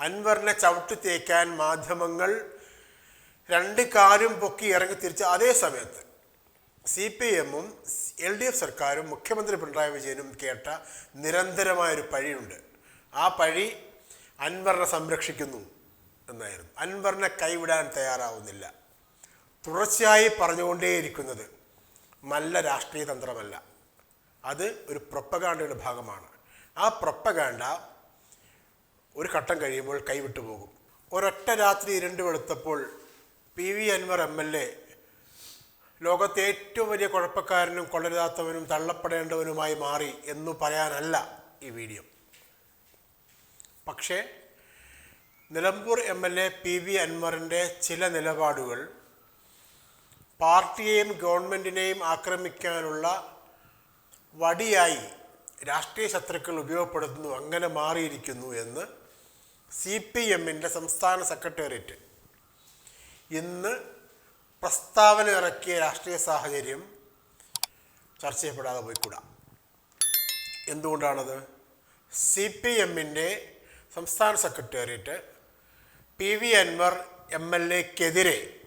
അൻവറിനെ ചവിട്ടി തേക്കാൻ മാധ്യമങ്ങൾ രണ്ട് കാലും പൊക്കി ഇറങ്ങി തിരിച്ച അതേ സമയത്ത് സി പി എമ്മും എൽ ഡി എഫ് സർക്കാരും മുഖ്യമന്ത്രി പിണറായി വിജയനും കേട്ട നിരന്തരമായൊരു പഴിയുണ്ട്. ആ പഴി അൻവറിനെ സംരക്ഷിക്കുന്നു എന്നായിരുന്നു. അൻവറിനെ കൈവിടാൻ തയ്യാറാവുന്നില്ല. തുടർച്ചയായി പറഞ്ഞുകൊണ്ടേയിരിക്കുന്നത് നല്ല രാഷ്ട്രീയ തന്ത്രമല്ല. അത് ഒരു പ്രൊപ്പഗാണ്ടയുടെ ഭാഗമാണ്. ആ പ്രൊപ്പഗാണ്ട ഒരു ഘട്ടം കഴിയുമ്പോൾ കൈവിട്ടു പോകും. ഒരൊറ്റ രാത്രി ഇരുണ്ട് വെളുത്തപ്പോൾ P V Anvar M L A ലോകത്തെ ഏറ്റവും വലിയ കുഴപ്പക്കാരനും കൊള്ളരുതാത്തവനും തള്ളപ്പെടേണ്ടവനുമായി മാറി എന്ന് പറയാനല്ല ഈ വീഡിയോ. പക്ഷേ Nilambur M L A P V അൻവറിന്റെ ചില നിലപാടുകൾ പാർട്ടിയെയും ഗവൺമെന്റിനെയും ആക്രമിക്കാനുള്ള വടിയായി രാഷ്ട്രീയ ശത്രുക്കൾ ഉപയോഗപ്പെടുത്തുന്നു അങ്ങനെ മാറിയിരിക്കുന്നു എന്ന് സി പി എമ്മിന്റെ സംസ്ഥാന സെക്രട്ടേറിയറ്റ് ഇന്ന് പ്രസ്താവന ഇറക്കിയ രാഷ്ട്രീയ സാഹചര്യം ചർച്ച ചെയ്യപ്പെടാതെ പോയിക്കൂടാ. എന്തുകൊണ്ടാണത്? സി പി എമ്മിന്റെ സംസ്ഥാന secretariat P V Anvar M L എക്കെതിരെ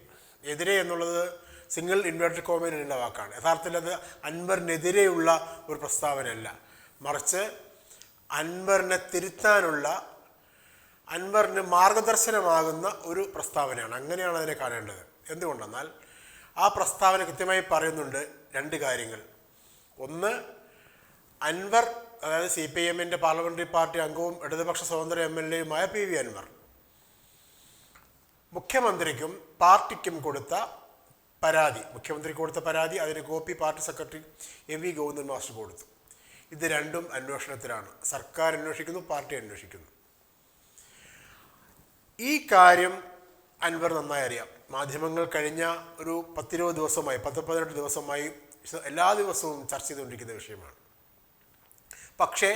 എതിരെ എന്നുള്ളത് സിംഗിൾ ഇൻവേർട്ടഡ് കോമയിലുള്ള വാക്കാണ്. യഥാർത്ഥത്തിൽ അത് അൻവറിനെതിരെയുള്ള ഒരു പ്രസ്താവനയല്ല. മറിച്ച് അൻവറിനെ തിരുത്താനുള്ള അൻവറിന് മാർഗദർശനമാകുന്ന ഒരു പ്രസ്താവനയാണ്. അങ്ങനെയാണ് അതിനെ കാണേണ്ടത്. എന്തുകൊണ്ടെന്നാൽ ആ പ്രസ്താവന കൃത്യമായി പറയുന്നുണ്ട് രണ്ട് കാര്യങ്ങൾ. ഒന്ന് അൻവർ അതായത് സി പി എമ്മിന്റെ പാർലമെന്ററി പാർട്ടി അംഗവും ഇടതുപക്ഷ സ്വതന്ത്ര എം എൽ എയുമായ പി വി അൻവർ മുഖ്യമന്ത്രിക്കും പാർട്ടിക്കും കൊടുത്ത പരാതി മുഖ്യമന്ത്രിക്ക് കൊടുത്ത പരാതി അതിന് copy party secretary M V Govindan master കൊടുത്തു. ഇത് രണ്ടും അന്വേഷണത്തിലാണ്. സർക്കാർ അന്വേഷിക്കുന്നു പാർട്ടി അന്വേഷിക്കുന്നു. ഈ കാര്യം അൻവർ നന്നായി അറിയാം. മാധ്യമങ്ങൾ കഴിഞ്ഞ ഒരു പത്തിരുപത് ദിവസമായി പത്ത് പതിനെട്ട് ദിവസമായി എല്ലാ ദിവസവും ചർച്ച ചെയ്തുകൊണ്ടിരിക്കുന്ന വിഷയമാണ്. പക്ഷേ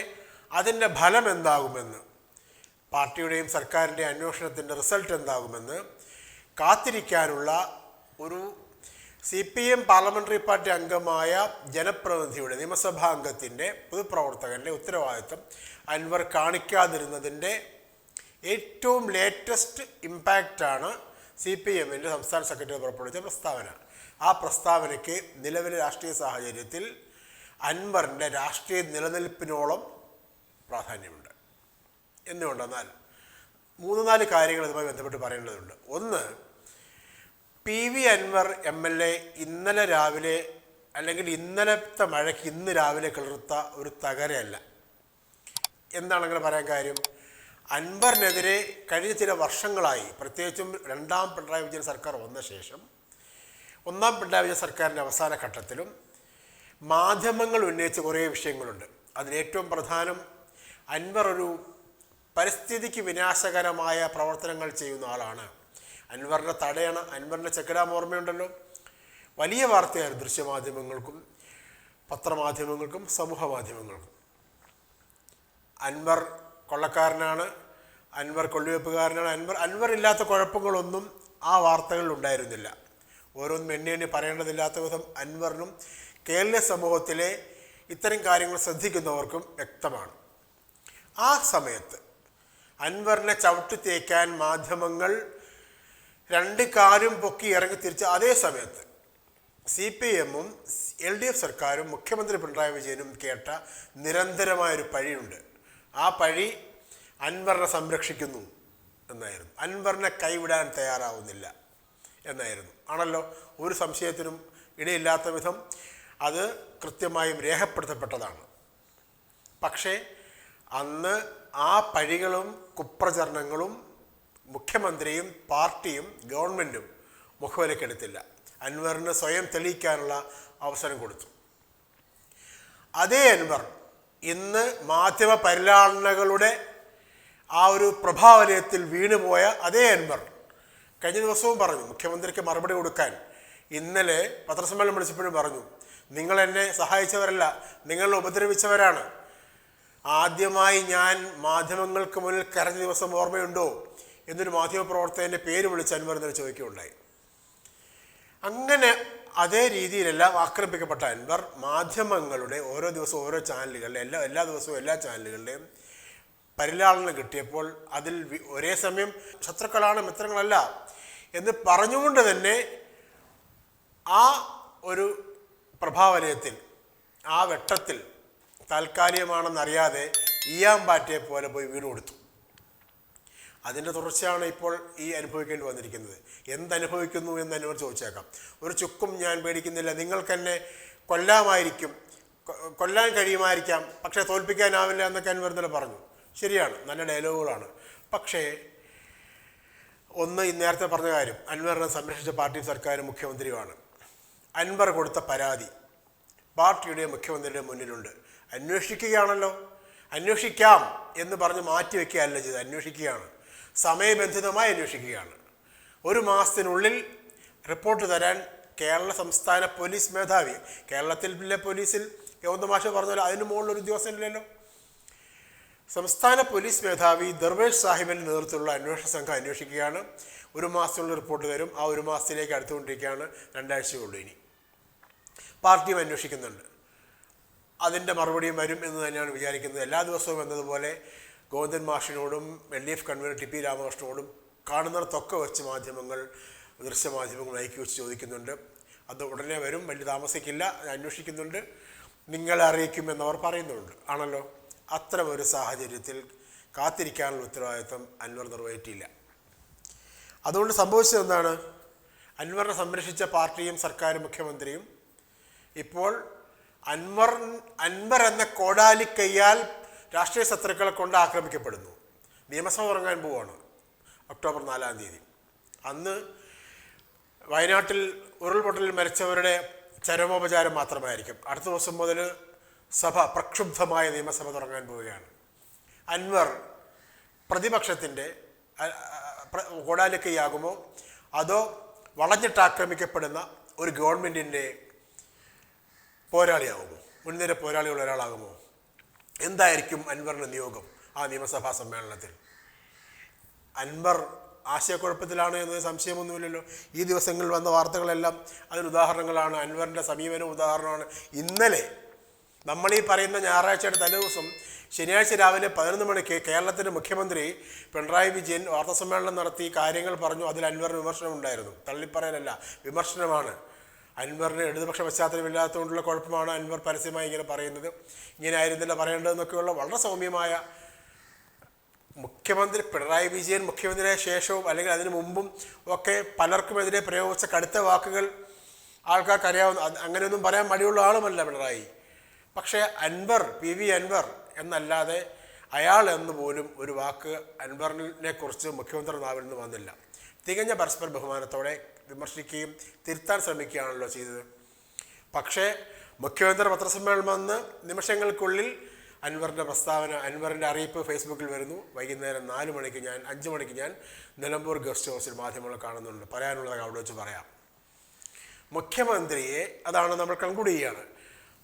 അതിന്റെ ഫലം എന്താകുമെന്ന് പാർട്ടിയുടെയും സർക്കാരിന്റെയും അന്വേഷണത്തിന്റെ റിസൾട്ട് എന്താകുമെന്ന് കാത്തിരിക്കാനുള്ള ഒരു C P M parliamentary party അംഗമായ ജനപ്രതിനിധിയുടെ നിയമസഭാ അംഗത്തിന്റെ പൊതുപ്രവർത്തകന്റെ ഉത്തരവാദിത്വം അൻവർ കാണിക്കാതിരുന്നതിന്റെ ഏറ്റവും ലേറ്റസ്റ്റ് ഇമ്പാക്റ്റാണ് സി പി എമ്മിന്റെ സംസ്ഥാന സെക്രട്ടറി പുറപ്പെടുവിച്ച പ്രസ്താവന. ആ പ്രസ്താവനയ്ക്ക് നിലവിലെ രാഷ്ട്രീയ സാഹചര്യത്തിൽ അൻവറിന്റെ രാഷ്ട്രീയ നിലനിൽപ്പിനോളം പ്രാധാന്യമുണ്ട്. എന്തുകൊണ്ടെന്നാൽ മൂന്ന് നാല് കാര്യങ്ങൾ ഇതുമായി ബന്ധപ്പെട്ട് പറയേണ്ടതുണ്ട്. ഒന്ന് P V Anvar M L A ഇന്നലെ രാവിലെ അല്ലെങ്കിൽ ഇന്നലത്തെ മഴയ്ക്ക് ഇന്ന് രാവിലെ കിളിർത്ത ഒരു തകരയല്ല. എന്താണ് അങ്ങനെ പറയാൻ കാര്യം? അൻവറിനെതിരെ കഴിഞ്ഞ ചില വർഷങ്ങളായി പ്രത്യേകിച്ചും രണ്ടാം പിണറായി വിജയൻ സർക്കാർ വന്ന ശേഷം ഒന്നാം പിണറായി വിജയൻ സർക്കാരിന്റെ അവസാന ഘട്ടത്തിലും മാധ്യമങ്ങൾ ഉന്നയിച്ച കുറേ വിഷയങ്ങളുണ്ട്. അതിലേറ്റവും പ്രധാനം അൻവർ ഒരു പരിസ്ഥിതിക്ക് വിനാശകരമായ പ്രവർത്തനങ്ങൾ ചെയ്യുന്ന ആളാണ്. അൻവറിന്റെ തടയണ അൻവറിന്റെ ചെക്കിടാം ഓർമ്മയുണ്ടല്ലോ? വലിയ വാർത്തയായിരുന്നു ദൃശ്യമാധ്യമങ്ങൾക്കും പത്രമാധ്യമങ്ങൾക്കും സമൂഹ മാധ്യമങ്ങൾക്കും അൻവർ കൊള്ളക്കാരനാണ് അൻവർ കൊള്ളിവെപ്പുകാരനാണ്. അൻവർ അൻവർ ഇല്ലാത്ത കുഴപ്പങ്ങളൊന്നും ആ വാർത്തകളിൽ ഉണ്ടായിരുന്നില്ല. ഓരോന്നും എണ്ണി എണ്ണി പറയേണ്ടതില്ലാത്ത വിധം അൻവറിനും കേരള സമൂഹത്തിലെ ഇത്തരം കാര്യങ്ങൾ ശ്രദ്ധിക്കുന്നവർക്കും വ്യക്തമാണ്. ആ സമയത്ത് അൻവറിനെ ചവിട്ടി തേക്കാൻ മാധ്യമങ്ങൾ രണ്ട് കാലും പൊക്കി ഇറങ്ങി തിരിച്ച അതേ സമയത്ത് സി പി എമ്മും എൽ ഡി എഫ് സർക്കാരും മുഖ്യമന്ത്രി പിണറായി വിജയനും കേട്ട നിരന്തരമായൊരു പഴിയുണ്ട്. ആ പഴി അൻവറിനെ സംരക്ഷിക്കുന്നു എന്നായിരുന്നു. അൻവറിനെ കൈവിടാൻ തയ്യാറാവുന്നില്ല എന്നായിരുന്നു. ആണല്ലോ? ഒരു സംശയത്തിനും ഇടയില്ലാത്ത വിധം അത് കൃത്യമായും രേഖപ്പെടുത്തപ്പെട്ടതാണ്. പക്ഷേ അന്ന് ആ പഴികളും കുപ്രചരണങ്ങളും മുഖ്യമന്ത്രിയും പാർട്ടിയും ഗവൺമെന്റും മുഖവിലക്കെടുത്തില്ല. അൻവറിന് സ്വയം തെളിയിക്കാനുള്ള അവസരം കൊടുത്തു. അതേ അൻവർ ഇന്ന് മാധ്യമ പരിലാളനകളുടെ ആ ഒരു പ്രഭാവലയത്തിൽ വീണുപോയ അതേ അൻവർ കഴിഞ്ഞ ദിവസവും പറഞ്ഞു മുഖ്യമന്ത്രിക്ക് മറുപടി കൊടുക്കാൻ. ഇന്നലെ പത്രസമ്മേളനം വിളിച്ചപ്പോഴും പറഞ്ഞു നിങ്ങൾ എന്നെ സഹായിച്ചവരല്ല നിങ്ങൾ ഉപദ്രവിച്ചവരാണ്. ആദ്യമായി ഞാൻ മാധ്യമങ്ങൾക്ക് മുന്നിൽ കരഞ്ഞ ദിവസം ഓർമ്മയുണ്ടോ? എന്നൊരു മാധ്യമ മാധ്യമപ്രവർത്തകന്റെ പേര് വിളിച്ച് അൻവർ എന്നൊരു ചോദിക്കുകയുണ്ടായി. അങ്ങനെ അതേ രീതിയിലെല്ലാം ആക്രമിക്കപ്പെട്ട അൻവർ മാധ്യമങ്ങളുടെ ഓരോ ദിവസവും ഓരോ ചാനലുകളിലെ എല്ലാ എല്ലാ ദിവസവും എല്ലാ ചാനലുകളുടെയും പരിലാളനം കിട്ടിയപ്പോൾ അതിൽ ഒരേ സമയം ശത്രുക്കളാണ് മിത്രങ്ങളല്ല എന്ന് പറഞ്ഞുകൊണ്ട് തന്നെ ആ ഒരു പ്രഭാവലയത്തിൽ ആ വെട്ടത്തിൽ താൽക്കാലികമാണെന്നറിയാതെ ഈയാമ്പാറ്റയെ പോലെ പോയി വീട് കൊടുത്തു അതിന്റെ തുടർച്ചയാണ് ഇപ്പോൾ ഈ അനുഭവിക്കേണ്ടി വന്നിരിക്കുന്നത്. എന്തനുഭവിക്കുന്നു എന്ന് എന്നോട് ചോദിച്ചേക്കാം. ഒരു ചുക്കും ഞാൻ പേടിക്കുന്നില്ല നിങ്ങൾക്കെന്നെ കൊല്ലാമായിരിക്കും. കൊല്ലാൻ കഴിയുമായിരിക്കാം. പക്ഷേ തോൽപ്പിക്കാനാവില്ല എന്നൊക്കെ അനുവർദ്ധന പറഞ്ഞു. ശരിയാണ്. നല്ല ഡയലോഗുകളാണ്. പക്ഷേ ഒന്ന് നേരത്തെ പറഞ്ഞ കാര്യം. അൻവറിനെ സംരക്ഷിച്ച പാർട്ടി സർക്കാരും മുഖ്യമന്ത്രിയുമാണ്. അൻവർ കൊടുത്ത പരാതി പാർട്ടിയുടെ മുഖ്യമന്ത്രിയുടെ മുന്നിലുണ്ട്. അന്വേഷിക്കുകയാണല്ലോ. അന്വേഷിക്കാം എന്ന് പറഞ്ഞ് മാറ്റിവെക്കുകയല്ല ചെയ്ത് അന്വേഷിക്കുകയാണ്. സമയബന്ധിതമായി അന്വേഷിക്കുകയാണ്. ഒരു മാസത്തിനുള്ളിൽ റിപ്പോർട്ട് തരാൻ കേരള സംസ്ഥാന പോലീസ് മേധാവി കേരളത്തിലെ പോലീസിൽ ഗൗതമാഷ പറഞ്ഞ പോലെ അതിന് മുകളിൽ ഒരു ദിവസം ഇല്ലല്ലോ. സംസ്ഥാന പോലീസ് മേധാവി ദർവേഷ് സാഹിബിന്റെ നേതൃത്വത്തിലുള്ള അന്വേഷണ സംഘം അന്വേഷിക്കുകയാണ്. ഒരു മാസത്തിനുള്ള റിപ്പോർട്ട് തരും. ആ ഒരു മാസത്തിലേക്ക് അടുത്തുകൊണ്ടിരിക്കുകയാണ് രണ്ടാഴ്ചയുള്ളൂ ഇനി. പാർട്ടിയും അന്വേഷിക്കുന്നുണ്ട്. അതിന്റെ മറുപടിയും വരും എന്ന് തന്നെയാണ് വിചാരിക്കുന്നത്. എല്ലാ ദിവസവും എന്നതുപോലെ Govindan മാഷിനോടും L D F convener T P രാമകൃഷ്ണനോടും കാണുന്നിടത്തൊക്കെ വെച്ച് മാധ്യമങ്ങൾ ദൃശ്യമാധ്യമങ്ങൾ അയക്കി വെച്ച് ചോദിക്കുന്നുണ്ട്. അത് ഉടനെ വരും. വലിയ താമസിക്കില്ല. അന്വേഷിക്കുന്നുണ്ട്. നിങ്ങളെ അറിയിക്കുമെന്നവർ പറയുന്നുണ്ട്. ആണല്ലോ? അത്തരമൊരു സാഹചര്യത്തിൽ കാത്തിരിക്കാനുള്ള ഉത്തരവാദിത്വം അൻവർ നിർവഹിച്ചില്ല അതുകൊണ്ട് സംഭവിച്ചത് എന്താണ്? അൻവറിനെ സംരക്ഷിച്ച പാർട്ടിയും സർക്കാരും മുഖ്യമന്ത്രിയും ഇപ്പോൾ അൻവർ അൻവർ എന്ന കോടാലിക്കയ്യാൽ രാഷ്ട്രീയ ശത്രുക്കളെ കൊണ്ട് ആക്രമിക്കപ്പെടുന്നു. നിയമസഭ ഉറങ്ങാൻ പോവാണ് ഒക്ടോബർ നാലാം തീയതി. അന്ന് വയനാട്ടിൽ ഉരുൾപൊട്ടലിൽ മരിച്ചവരുടെ ചരമോപചാരം മാത്രമായിരിക്കും. അടുത്ത ദിവസം മുതൽ സഭ പ്രക്ഷുബ്ധമായ നിയമസഭ തുടങ്ങാൻ പോവുകയാണ്. അൻവർ പ്രതിപക്ഷത്തിന്റെ കോടാലിക്കയാകുമോ അതോ വളഞ്ഞിട്ട് ആക്രമിക്കപ്പെടുന്ന ഒരു ഗവൺമെന്റിന്റെ പോരാളിയാകുമോ? മുൻനിര പോരാളികൾ ഒരാളാകുമോ? എന്തായിരിക്കും അൻവറിന്റെ നിയോഗം ആ നിയമസഭാ സമ്മേളനത്തിൽ? അൻവർ ആശയക്കുഴപ്പത്തിലാണ് എന്ന് സംശയമൊന്നുമില്ലല്ലോ. ഈ ദിവസങ്ങളിൽ വന്ന വാർത്തകളെല്ലാം അതിന് ഉദാഹരണങ്ങളാണ്. അൻവറിന്റെ സമീപനം ഉദാഹരണമാണ്. ഇന്നലെ നമ്മൾ ഈ പറയുന്ന ഞായറാഴ്ചയുടെ തലേദിവസം ശനിയാഴ്ച രാവിലെ പതിനൊന്ന് മണിക്ക് കേരളത്തിന്റെ മുഖ്യമന്ത്രി പിണറായി വിജയൻ വാർത്താസമ്മേളനം നടത്തി കാര്യങ്ങൾ പറഞ്ഞു. അതിൽ അൻവറിന് വിമർശനമുണ്ടായിരുന്നു. തള്ളിപ്പറയലല്ല വിമർശനമാണ്. അൻവറിന് ഇടതുപക്ഷ പശ്ചാത്തലമില്ലാത്തതുകൊണ്ടുള്ള കുഴപ്പമാണ് അൻവർ പരസ്യമായി ഇങ്ങനെ പറയുന്നത്. ഇങ്ങനെ ആയിരുന്നില്ല പറയേണ്ടതെന്നൊക്കെയുള്ള വളരെ സൗമ്യമായ മുഖ്യമന്ത്രി പിണറായി വിജയൻ മുഖ്യമന്ത്രിയായ ശേഷവും അല്ലെങ്കിൽ അതിനു മുമ്പും ഒക്കെ പലർക്കുമെതിരെ പ്രയോഗിച്ച കടുത്ത വാക്കുകൾ ആൾക്കാർക്ക് അറിയാവുന്ന അങ്ങനെയൊന്നും പറയാൻ മടിയുള്ള ആളുമല്ല പിണറായി. പക്ഷേ അൻവർ പി വി അൻവർ എന്നല്ലാതെ അയാൾ എന്ന് പോലും ഒരു വാക്ക് അൻവറിനെ കുറിച്ച് മുഖ്യമന്ത്രി നാവിൽ നിന്ന് വന്നില്ല. തികഞ്ഞ പരസ്പര ബഹുമാനത്തോടെ വിമർശിക്കുകയും തിരുത്താൻ ശ്രമിക്കുകയാണല്ലോ ചെയ്തത്. പക്ഷേ മുഖ്യമന്ത്രി പത്രസമ്മേളനം വന്ന് നിമിഷങ്ങൾക്കുള്ളിൽ അൻവറിന്റെ പ്രസ്താവന അൻവറിന്റെ അറിയിപ്പ് ഫേസ്ബുക്കിൽ വരുന്നു. വൈകുന്നേരം നാല് മണിക്ക് ഞാൻ അഞ്ച് മണിക്ക് ഞാൻ നിലമ്പൂർ ഗസ്റ്റ് ഹൗസിൽ മാധ്യമങ്ങൾ കാണുന്നുണ്ട്. പറയാനുള്ളത് അവിടെ വെച്ച് പറയാം. മുഖ്യമന്ത്രിയെ അതാണ് നമ്മൾ കൺക്ലൂഡ് ചെയ്യുകയാണ്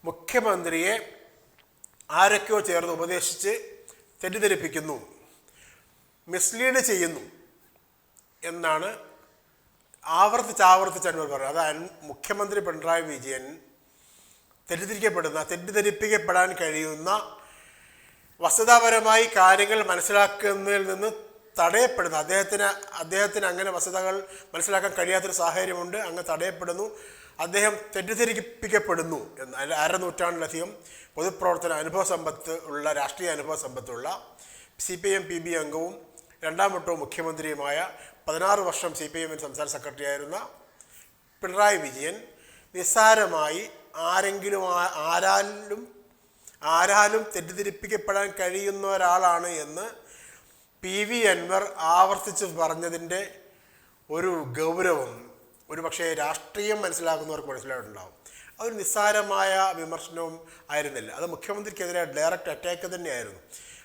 മുഖ്യമന്ത്രിയെ ആരൊക്കെയോ ചേർന്ന് ഉപദേശിച്ച് തെറ്റിദ്ധരിപ്പിക്കുന്നു മിസ്ലീഡ് ചെയ്യുന്നു എന്നാണ് ആവർത്തിച്ച് ആവർത്തിച്ച് അൻവർ പറയുന്നത് അത് മുഖ്യമന്ത്രി പിണറായി വിജയൻ തെറ്റിദ്ധരിക്കപ്പെടുന്ന തെറ്റിദ്ധരിപ്പിക്കപ്പെടാൻ കഴിയുന്ന വസ്തുതാപരമായി കാര്യങ്ങൾ മനസ്സിലാക്കുന്നതിൽ നിന്ന് തടയപ്പെടുന്നു അദ്ദേഹത്തിന് അദ്ദേഹത്തിന് അങ്ങനെ വസ്തുതകൾ മനസ്സിലാക്കാൻ കഴിയാത്തൊരു സാഹചര്യമുണ്ട് അങ്ങ് തടയപ്പെടുന്നു. അദ്ദേഹം തെറ്റിദ്ധരിപ്പിക്കപ്പെടുന്നു എന്ന് അല്ല അര നൂറ്റാണ്ടിലധികം പൊതുപ്രവർത്തന അനുഭവ സമ്പത്ത് ഉള്ള രാഷ്ട്രീയ അനുഭവ സമ്പത്തുള്ള C P M P B അംഗവും രണ്ടാം വട്ടവും മുഖ്യമന്ത്രിയുമായ പതിനാറ് വർഷം സി പി എമ്മിന് സംസ്ഥാന സെക്രട്ടറി ആയിരുന്ന പിണറായി വിജയൻ നിസ്സാരമായി ആരെങ്കിലും ആരാലും ആരാലും തെറ്റിദ്ധരിപ്പിക്കപ്പെടാൻ കഴിയുന്ന ഒരാളാണ് എന്ന് പി വി അൻവർ ആവർത്തിച്ച് പറഞ്ഞതിന്റെ ഒരു ഗൗരവം ഒരു പക്ഷേ രാഷ്ട്രീയം മനസ്സിലാക്കുന്നവർക്ക് മനസ്സിലായിട്ടുണ്ടാവും. അതൊരു നിസ്സാരമായ വിമർശനവും ആയിരുന്നില്ല. അത് മുഖ്യമന്ത്രിക്കെതിരെ ഡയറക്റ്റ് അറ്റാക്ക് തന്നെയായിരുന്നു.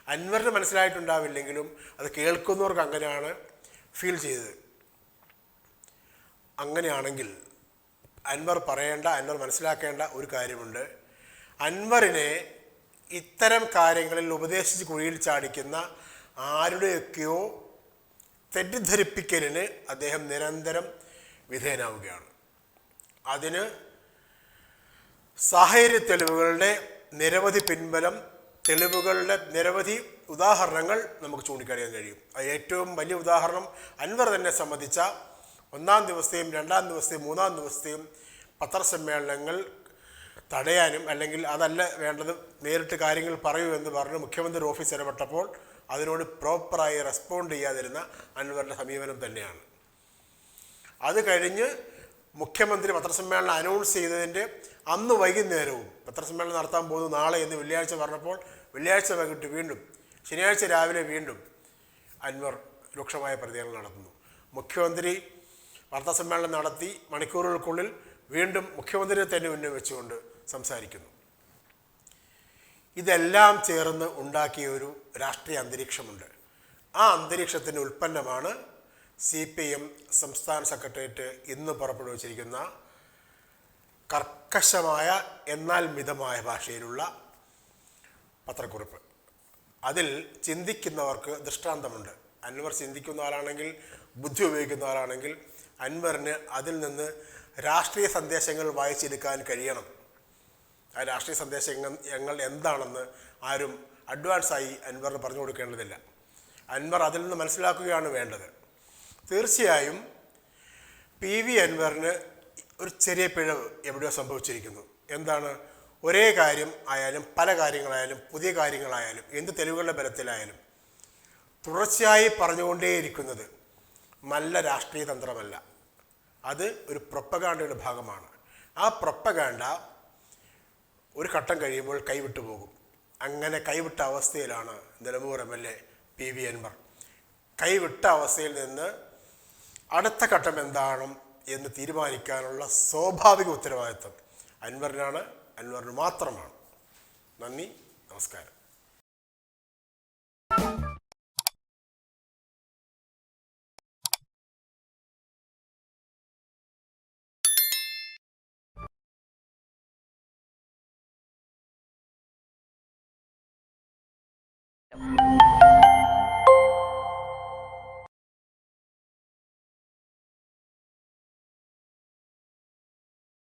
അൻവറിന് മനസ്സിലായിട്ടുണ്ടാവില്ലെങ്കിലും അത് കേൾക്കുന്നവർക്ക് അങ്ങനെയാണ് ഫീൽ ചെയ്തത്. അങ്ങനെയാണെങ്കിൽ അൻവർ പറയേണ്ട അൻവർ മനസ്സിലാക്കേണ്ട ഒരു കാര്യമുണ്ട്. അൻവറിനെ ഇത്തരം കാര്യങ്ങളിൽ ഉപദേശിച്ച് കുഴിയിൽ ചാടിക്കുന്ന ആരുടെയൊക്കെയോ തെറ്റിദ്ധരിപ്പിക്കലിന് അദ്ദേഹം നിരന്തരം വിധേയനാവുകയാണ്. അതിന് സാഹചര്യ തെളിവുകളുടെ നിരവധി പിൻബലം തെളിവുകളുടെ നിരവധി ഉദാഹരണങ്ങൾ നമുക്ക് ചൂണ്ടിക്കാണിക്കാൻ കഴിയും. ഏറ്റവും വലിയ ഉദാഹരണം അൻവർ തന്നെ സംബന്ധിച്ച ഒന്നാം ദിവസത്തെയും രണ്ടാം ദിവസത്തെയും മൂന്നാം ദിവസത്തെയും പത്രസമ്മേളനങ്ങൾ തടയാനും അല്ലെങ്കിൽ അതല്ല വേണ്ടത് നേരിട്ട് കാര്യങ്ങൾ പറയൂ എന്ന് പറഞ്ഞ് മുഖ്യമന്ത്രി ഓഫീസ് ഇടപെട്ടപ്പോൾ അതിനോട് പ്രോപ്പറായി റെസ്പോണ്ട് ചെയ്യാതിരുന്ന അൻവറിന്റെ സമീപനം തന്നെയാണ്. അത് കഴിഞ്ഞ് മുഖ്യമന്ത്രി പത്രസമ്മേളനം അനൗൺസ് ചെയ്തതിന്റെ അന്ന് വൈകുന്നേരവും പത്രസമ്മേളനം നടത്താൻ പോകുന്നു നാളെ എന്ന് വെള്ളിയാഴ്ച പറഞ്ഞപ്പോൾ വെള്ളിയാഴ്ച വൈകിട്ട് വീണ്ടും ശനിയാഴ്ച രാവിലെ വീണ്ടും അൻവർ രൂക്ഷമായ പ്രതികരണം നടത്തുന്നു. മുഖ്യമന്ത്രി വാർത്താസമ്മേളനം നടത്തി മണിക്കൂറുകൾക്കുള്ളിൽ വീണ്ടും മുഖ്യമന്ത്രിയെ തന്നെ മുന്നിൽ വെച്ചുകൊണ്ട് സംസാരിക്കുന്നു. ഇതെല്ലാം ചേർന്ന് ഉണ്ടാക്കിയ ഒരു രാഷ്ട്രീയ അന്തരീക്ഷമുണ്ട്. ആ അന്തരീക്ഷത്തിന്റെ ഉൽപ്പന്നമാണ് സി പി എം സംസ്ഥാന സെക്രട്ടേറിയറ്റ് ഇന്ന് പുറപ്പെടുവിച്ചിരിക്കുന്ന കർക്കശമായ എന്നാൽ മിതമായ ഭാഷയിലുള്ള പത്രക്കുറിപ്പ്. അതിൽ ചിന്തിക്കുന്നവർക്ക് ദൃഷ്ടാന്തമുണ്ട്. അൻവർ ചിന്തിക്കുന്ന ആളാണെങ്കിൽ ബുദ്ധി ഉപയോഗിക്കുന്ന ആളാണെങ്കിൽ അൻവറിന് അതിൽ നിന്ന് രാഷ്ട്രീയ സന്ദേശങ്ങൾ വായിച്ചെടുക്കാൻ കഴിയണം. ആ രാഷ്ട്രീയ സന്ദേശങ്ങൾ ഞങ്ങൾ എന്താണെന്ന് ആരും അഡ്വാൻസായി അൻവറിന് പറഞ്ഞു കൊടുക്കേണ്ടതില്ല. അൻവർ അതിൽ നിന്ന് മനസ്സിലാക്കുകയാണ് വേണ്ടത്. തീർച്ചയായും പി വി അൻവറിന് ഒരു ചെറിയ പിഴവ് എവിടെയോ സംഭവിച്ചിരിക്കുന്നു. എന്താണ്? ഒരേ കാര്യം ആയാലും പല കാര്യങ്ങളായാലും പുതിയ കാര്യങ്ങളായാലും എന്ത് തെളിവുകളുടെ ബലത്തിലായാലും തുടർച്ചയായി പറഞ്ഞുകൊണ്ടേയിരിക്കുന്നത് നല്ല രാഷ്ട്രീയ തന്ത്രമല്ല. അത് ഒരു പ്രൊപ്പഗാണ്ടയുടെ ഭാഗമാണ്. ആ പ്രൊപ്പഗാണ്ട ഒരു ഘട്ടം കഴിയുമ്പോൾ കൈവിട്ടു പോകും. അങ്ങനെ കൈവിട്ട അവസ്ഥയിലാണ് Nilambur M L A P V Anvar. കൈവിട്ട അവസ്ഥയിൽ നിന്ന് അടുത്ത ഘട്ടം എന്താണ് എന്ന് തീരുമാനിക്കാനുള്ള സ്വാഭാവിക ഉത്തരവാദിത്വം അൻവറിനാണ്. അൻവറിന് മാത്രമാണ്. നന്ദി നമസ്കാരം.